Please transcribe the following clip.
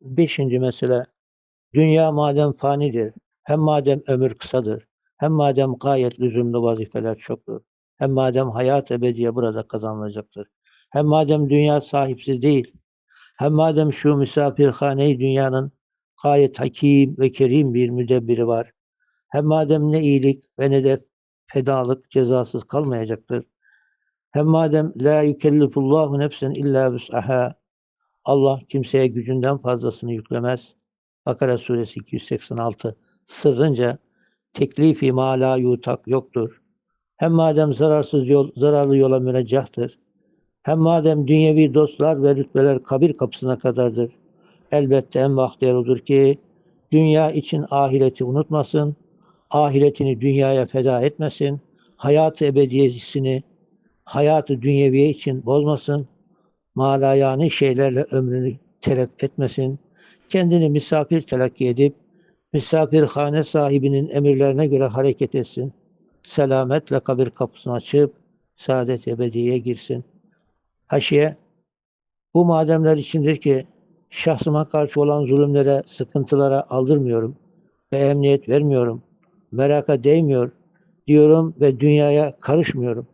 Beşinci mesele, dünya madem fanidir, hem madem ömür kısadır, hem madem gayet lüzumlu vazifeler çoktur, hem madem hayat ebediye burada kazanılacaktır, hem madem dünya sahipsiz değil, hem madem şu misafirhane-i dünyanın gayet hakim ve kerim bir müdebbiri var, hem madem ne iyilik ve ne de fedalık cezasız kalmayacaktır, hem madem la yükellifullahu nefsen illa vus'aha, Allah kimseye gücünden fazlasını yüklemez. Bakara suresi 286 sırrınca teklifi ma la yutak yoktur. Hem madem zararsız yol, zararlı yola müreccahtır. Hem madem dünyevi dostlar ve rütbeler kabir kapısına kadardır. Elbette en bahtiyar odur ki dünya için ahireti unutmasın, ahiretini dünyaya feda etmesin, hayatı ebediyesini hayatı dünyeviye için bozmasın, malayani şeylerle ömrünü telef etmesin, kendini misafir telakki edip, misafirhane sahibinin emirlerine göre hareket etsin, selametle kabir kapısını açıp, saadet ebediye girsin. Haşiye, bu mademler içindir ki, şahsıma karşı olan zulümlere, sıkıntılara aldırmıyorum ve emniyet vermiyorum, meraka değmiyor diyorum ve dünyaya karışmıyorum.